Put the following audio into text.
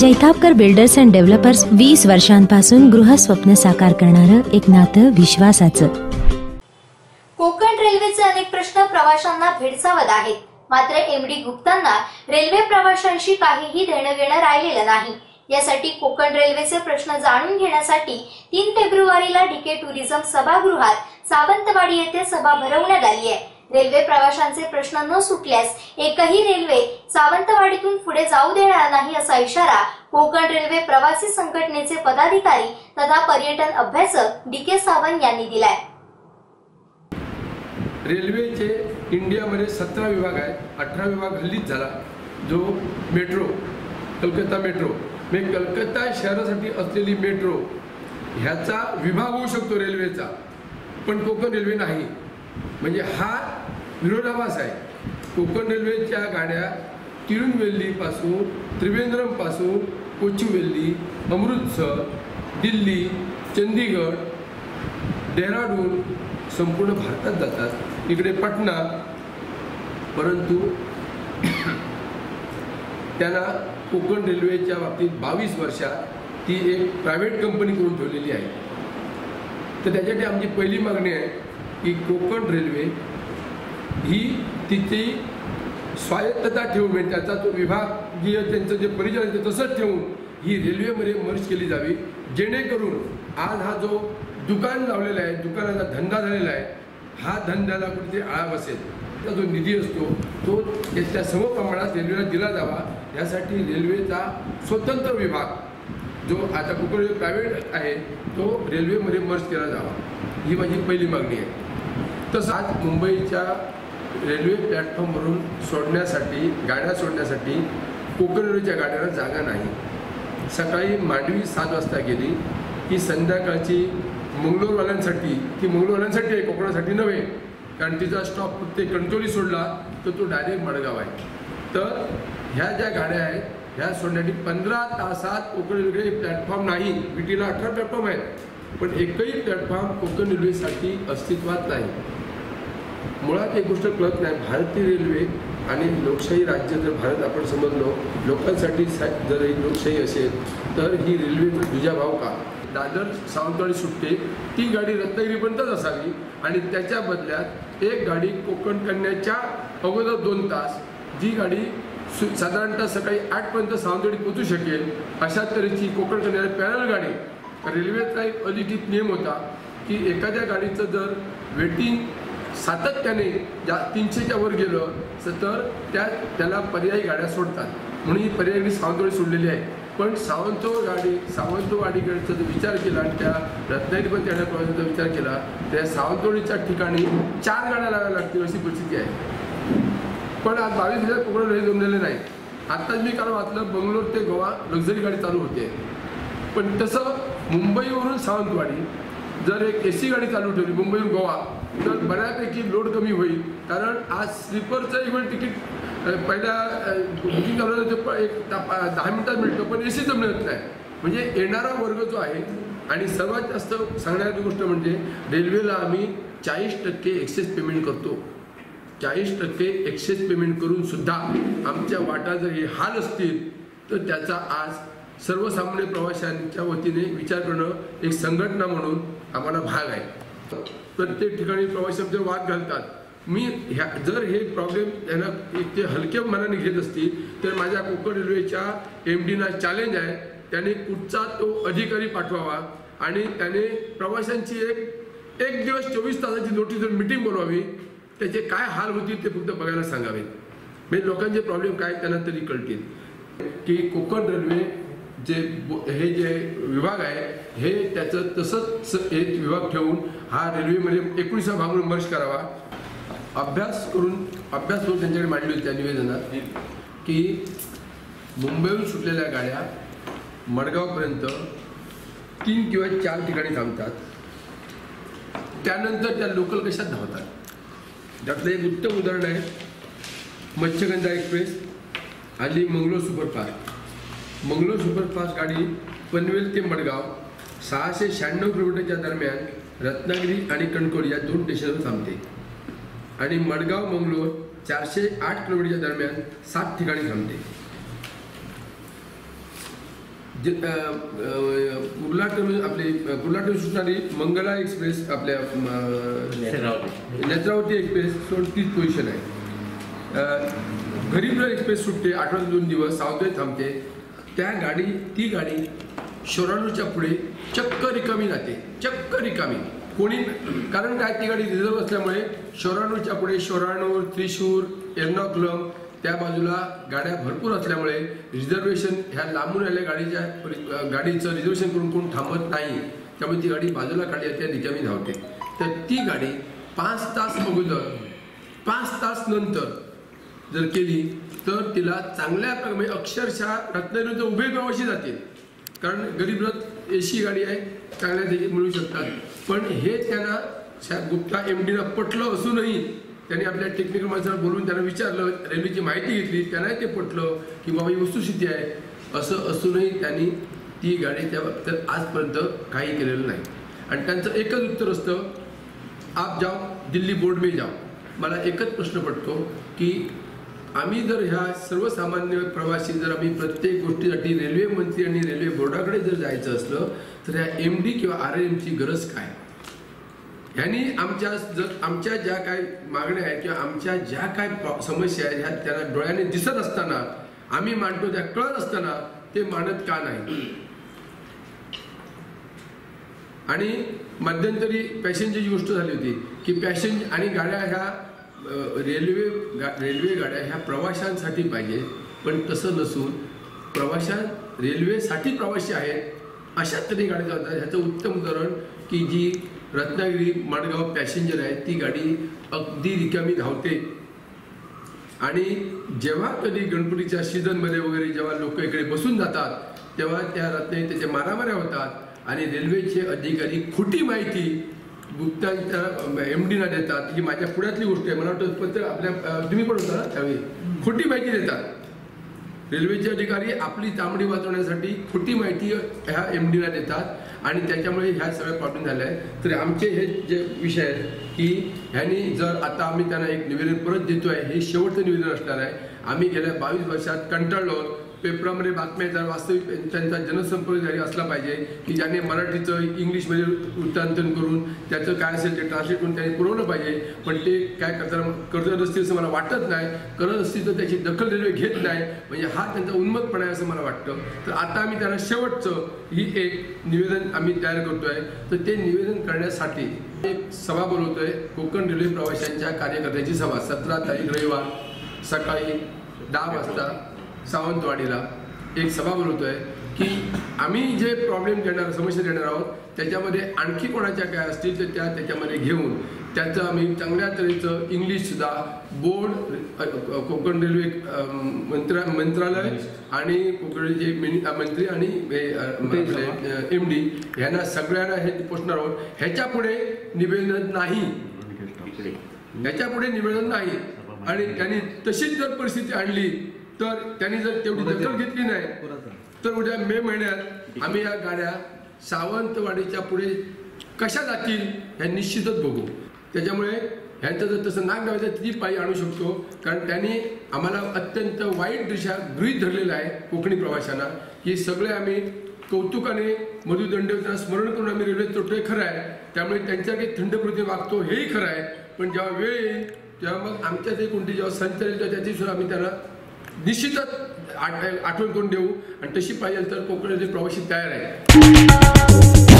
Jaitapkar builders and developers वीस वर्षांपासून गृहस्वप्न साकार करणारं एक नातं विश्वासाचं. कोकण रेल्वेचे अनेक प्रश्न प्रवाशांना भेडसावत आहेत. मात्र एम डी गुप्तांना रेल्वे प्रवाशांशी काहीही देणं घेणं राहिलेलं नाही. यासाठी कोकण रेल्वेचे प्रश्न जाणून घेण्यासाठी तीन फेब्रुवारीला डीके टुरिझम सभागृहात सावंतवाडी येथे सभा भरवण्यात आली आहे. रेल्वे प्रवाशांचे प्रश्न न सुटल्यास एकही रेल्वे सावंतवाडीतून पुढे जाऊ देणार नाही असा इशारा कोकण रेल्वे प्रवासी संघटनेचे पदाधिकारी तथा पर्यटन अभ्यासक डी के सावंत यांनी दिलाय. रेल्वेचे इंडियामध्ये सतरा विभाग आहेत. अठरा विभाग हल्लीच झाला. जो मेट्रो कलकत्ता मेट्रो. म्हणजे कलकत्ता शहरासाठी असलेली मेट्रो ह्याचा विभाग होऊ शकतो रेल्वेचा. पण कोकण रेल्वे नाही. म्हणजे हा विरोधाभास आहे. कोकण रेल्वेच्या गाड्या तिरुनवेल्लीपासून त्रिवेंद्रमपासून कोचुवेल्ली अमृतसर दिल्ली चंदीगड डेहराडून संपूर्ण भारतात जातात. इकडे पटना. परंतु त्यांना कोकण रेल्वेच्या बाबतीत बावीस वर्षात ती एक प्रायव्हेट कंपनी करून ठेवलेली आहे. तर त्याच्यासाठी आमची पहिली मागणी आहे की कोकण रेल्वे ही तिची स्वायत्तता ठेवून म्हणजे त्याचा तो विभागीय त्यांचं जे परिचय आहे ते तसंच ठेवून ही रेल्वेमध्ये मर्ज केली जावी. जेणेकरून आज हा जो दुकान लावलेला आहे दुकानाचा धंदा झालेला आहे हा धंद्याला कुठेतरी आळा बसेल. त्या जो निधी असतो तो त्याच्या समप्रमाणात रेल्वेला दिला जावा. यासाठी रेल्वेचा स्वतंत्र विभाग जो आता कोकण प्रायव्हेट आहे तो रेल्वेमध्ये मर्ज केला जावा. ही माझी पहिली मागणी आहे. तसं आज मुंबईच्या रेल्वे प्लॅटफॉर्मवरून सोडण्यासाठी गाड्या सोडण्यासाठी कोकण रेल्वेच्या गाड्यांना जागा नाही. सकाळी मांडवी सात वाजता गेली. की संध्याकाळची मंगलोरवाल्यांसाठी ती मंगलोरवाल्यांसाठी आहे कोकणासाठी नव्हे. कारण तिचा स्टॉप ते कणकवली सोडला तर तो डायरेक्ट मडगाव आहे. तर ह्या ज्या गाड्या आहेत ह्या सोडण्यासाठी पंधरा तासात कोकण रेल्वे प्लॅटफॉर्म नाही. विटीला अठरा प्लॅटफॉर्म आहेत. पण एकही प्लॅटफॉर्म कोकण रेल्वेसाठी अस्तित्वात नाही. मुळात एक गोष्ट कळत नाही. भारतीय रेल्वे आणि लोकशाही राज्य जर भारत आपण समजलो लोकांसाठी जर ही लोकशाही असेल तर ही रेल्वे दुजाभाव का? दादर सावंतवाडी सुटते ती गाडी रत्नागिरीपर्यंतच असावी आणि त्याच्या बदल्यात एक गाडी कोकण कन्याच्या अगोदर दोन तास जी गाडी सु साधारणतः सकाळी आठपर्यंत सावंतवाडी पोचू शकेल अशा तऱ्हेची कोकण कन्या पॅनल गाडी. रेल्वेचा एक अलिखित नियम होता की एखाद्या गाडीचं जर वेटिंग सातत्याने ज्या तीनशेच्या वर गेलं तर त्या त्याला पर्यायी गाड्या सोडतात. म्हणून ही पर्यायी मी सावंतवाडी सोडलेली आहे. पण सावंतवाडी सावंतवाडीकडचा जर विचार केला आणि त्या रत्नागिरीपर्यंत येण्या प्रवासाचा विचार केला त्या सावंतवाडीच्या ठिकाणी चार गाड्या लावाव्या लागतील अशी परिस्थिती आहे. पण आज बावीस हजार कोकण रेल्वे जमलेले नाही. आत्ताच मी काल वाचलं बंगलोर ते गोवा लक्झरी गाडी चालू होते. पण तसं मुंबईवरून सावंतवाडी जर एक ए सी गाडी चालू ठेवली मुंबईवरून गोवा तर बऱ्यापैकी लोड कमी होईल. कारण आज स्लीपरचं इव्हन तिकीट पहिल्या बुकिंग झालं प- एक दहा मिनिटात मिळतं पण ए सी मिळत नाही. म्हणजे येणारा वर्ग जो आहे आणि सर्वात जास्त सांगण्याची गोष्ट म्हणजे रेल्वेला आम्ही चाळीस टक्के एक्सेस पेमेंट करतो. चाळीस टक्के एक्सेस पेमेंट करून सुद्धा आमच्या वाटा जर हे हाल असतील तर त्याचा आज सर्वसामान्य प्रवाशांच्या वतीने विचार करणं एक संघटना म्हणून आम्हाला भाग आहे. प्रत्येक ठिकाणी प्रवासी आमचे वाद घालतात मी ह्या जर हे प्रॉब्लेम त्यांना एक ते हलक्या मनाने घेत असतील तर माझ्या कोकण रेल्वेच्या एम डीना चॅलेंज आहे. त्याने कुठचा तो अधिकारी पाठवावा आणि त्याने प्रवाशांची एक एक दिवस चोवीस तासाची नोटीस मिटिंग बोलवावी. त्याचे काय हाल होतील ते फक्त बघायला सांगावेत. म्हणजे लोकांचे प्रॉब्लेम काय त्यांना तरी कळतील. की कोकण रेल्वे जे बो- हे जे विभाग आहे हे त्याचं तसंच एक विभाग ठेवून हा रेल्वेमध्ये एकोणीसा भाग मर्ज करावा. अभ्यास करून अभ्यास करून त्यांच्याकडे मांडली होती त्या निवेदनात की मुंबईहून सुटलेल्या गाड्या मडगावपर्यंत तीन किंवा चार ठिकाणी थांबतात. त्यानंतर त्या लोकल कशात धावतात? त्यातलं एक उत्तम उदाहरण आहे मत्स्यगंधा एक्सप्रेस आली मंगलोर सुपरफास्ट. मंगलोर सुपरफास्ट गाडी पनवेल ते मडगाव सहाशे शहाण्णव किलोमीटरच्या दरम्यान रत्नागिरी आणि कणकोली या दोन स्टेशनवर थांबते. आणि मडगाव मंगलोर चारशे आठ किलोमीटरच्या दरम्यान सात ठिकाणी थांबते. कुर्ला टर्मिनल आपली कुर्ला टर्मिनल सुटणारी मंगला एक्सप्रेस आपल्या नेत्रावती. एक्सप्रेस तीच पोझिशन आहे. अ, गरीब रथ एक्सप्रेस सुटते आठवड्यात दोन दिवस सावधे थांबते. त्या गाडी ती गाडी शोरानूरच्या पुढे चक्क रिकामी जाते. चक्क रिकामी. कोणी कारण काय ती गाडी रिझर्व असल्यामुळे शोरानूरच्या पुढे शोरानूर त्रिशूर एर्नाकुलम त्या बाजूला गाड्या भरपूर असल्यामुळे रिझर्वेशन ह्या लांबून आलेल्या गाडीच्या गाडीचं रिझर्वेशन करून कोण थांबत नाही. त्यामुळे ती गाडी बाजूला काढली जाते रिकामी धावते. तर ती गाडी पाच तास अगोदर पाच तास नंतर जर केली तर तिला चांगल्या म्हणजे अक्षरशः रत्नागिरीत उभे प्रवासी जातील. कारण गरीब रथ एसी गाडी आहे चांगल्या देखील मिळू शकतात. पण हे त्यांना शा- गुप्ता एम डीला पटलं असूनही त्यांनी आपल्या टेक्निकल माणसाला बोलून त्यांना विचारलं रेल्वेची माहिती घेतली त्यांनाही ते पटलं की बाबा ही वस्तुस्थिती आहे. असं असूनही त्यांनी ती गाडी त्या बाबतीत आजपर्यंत काही केलेलं नाही. आणि त्यांचं एकच उत्तर असतं आप जाओ दिल्ली बोर्ड में जाओ. मला एकच प्रश्न पडतो की आम्ही जर ह्या सर्वसामान्य प्रवासी जर आम्ही प्रत्येक गोष्टीसाठी रेल्वे मंत्री आणि रेल्वे बोर्डाकडे जर जायचं असलं तर ह्या एम डी किंवा आर एमची गरज काय? ह्यांनी आमच्या जर आमच्या ज्या काय मागण्या आहेत किंवा आमच्या ज्या काय समस्या आहेत ह्या त्यांना डोळ्याने दिसत असताना आम्ही मांडतो त्या कळत असताना ते मानत का नाही? आणि मध्यंतरी पॅसेंजरची गोष्ट झाली होती की पॅसेंजर आणि गाड्या ह्या रेल्वे गा रेल्वे गाड्या ह्या प्रवाशांसाठी पाहिजे पण तसं नसून प्रवाशा रेल्वेसाठी प्रवासी आहेत अशा तरी गाड्या जातात ह्याचं उत्तम उदाहरण की जी रत्नागिरी माडगाव पॅसेंजर आहे ती गाडी अगदी रिकामी धावते. आणि जेव्हा कधी गणपतीच्या सीझनमध्ये वगैरे जेव्हा लोक इकडे बसून जातात तेव्हा त्या रत्ने त्याच्या मारामाऱ्या होतात आणि रेल्वेचे अधिकारी खोटी माहिती गुप्तांच्या एम डीला देतात. ही माझ्या पुण्यातली गोष्ट आहे. मला वाटतं पत्र आपल्या तुम्ही पण होता ना त्यावेळी? खोटी माहिती देतात. रेल्वेचे अधिकारी आपली तांबडी वाचवण्यासाठी खोटी माहिती ह्या एम डीला देतात आणि त्याच्यामुळे ह्या सगळ्या प्रॉब्लेम झाल्या आहे तर आमचे हे जे विषय आहेत की ह्यांनी जर आता आम्ही त्यांना एक निवेदन परत देतोय हे शेवटचं निवेदन असणार आहे. आम्ही गेल्या बावीस वर्षात कंटाळलो पेपरामध्ये बातम्या त्या वास्तविक त्यांचा जनसंपर्क जारी असला पाहिजे की ज्याने मराठीचं इंग्लिशमध्ये वृत्तांतन करून त्याचं काय असेल ते ट्रान्सलेट करून त्यांनी पुरवलं पाहिजे. पण ते काय करताना करत असतील असं मला वाटत नाही. करत असतील तर त्याची दखल रेल्वे घेत नाही. म्हणजे हा त्यांचा उन्मतपणा आहे असं मला वाटतं. तर आता आम्ही त्यांना शेवटचं ही एक निवेदन आम्ही तयार करतोय. तर ते निवेदन करण्यासाठी एक सभा बोलवतोय. कोकण रेल्वे प्रवाशांच्या कार्यकर्त्याची सभा. सतरा तारीख रविवार सकाळी दहा वाजता. सावंतवाडीला एक सभा बोलवतोय की आम्ही जे प्रॉब्लेम देणार समस्या देणार आहोत त्याच्यामध्ये आणखी कोणाच्या काय असतील तर त्या त्याच्यामध्ये घेऊन त्याचं आम्ही चांगल्या तऱ्हेचं इंग्लिशसुद्धा बोर्ड कोकण रेल्वे मंत्रा मंत्रालय आणि कोकण रेल्वेचे मिनि- अ, मंत्री आणि एम डी ह्यांना सगळ्यांना हे पोचणार आहोत. ह्याच्या पुढे निवेदन नाही. ह्याच्या पुढे निवेदन नाही. आणि त्यांनी तशीच जर परिस्थिती आणली तर त्यांनी जर तेवढी दखल घेतली नाही तर उद्या मे महिन्यात आम्ही या गाड्या सावंतवाडीच्या पुढे कशा जातील हे निश्चितच बघू. त्याच्यामुळे ह्यांचं जर तसं नाक लावायचं तिची पायी आणू शकतो. कारण त्यांनी आम्हाला अत्यंत वाईट दृश्या गृहीत धरलेलं आहे कोकणी प्रवाशांना. की सगळे आम्ही कौतुकाने मधु दंडवताना स्मरण करून आम्ही रेल्वेत चढतोय खरं आहे. त्यामुळे त्यांच्याकडे थंड प्रति वागतो हेही खरं आहे. पण जेव्हा वेळ येईल तेव्हा मग आमच्या ते कोणती जेव्हा तेव्हा त्याची सुद्धा आम्ही त्यांना निश्चितच आठ आठवण करून देऊ. आणि तशी पाहिजे तर कोकणातील प्रवासी तयार आहे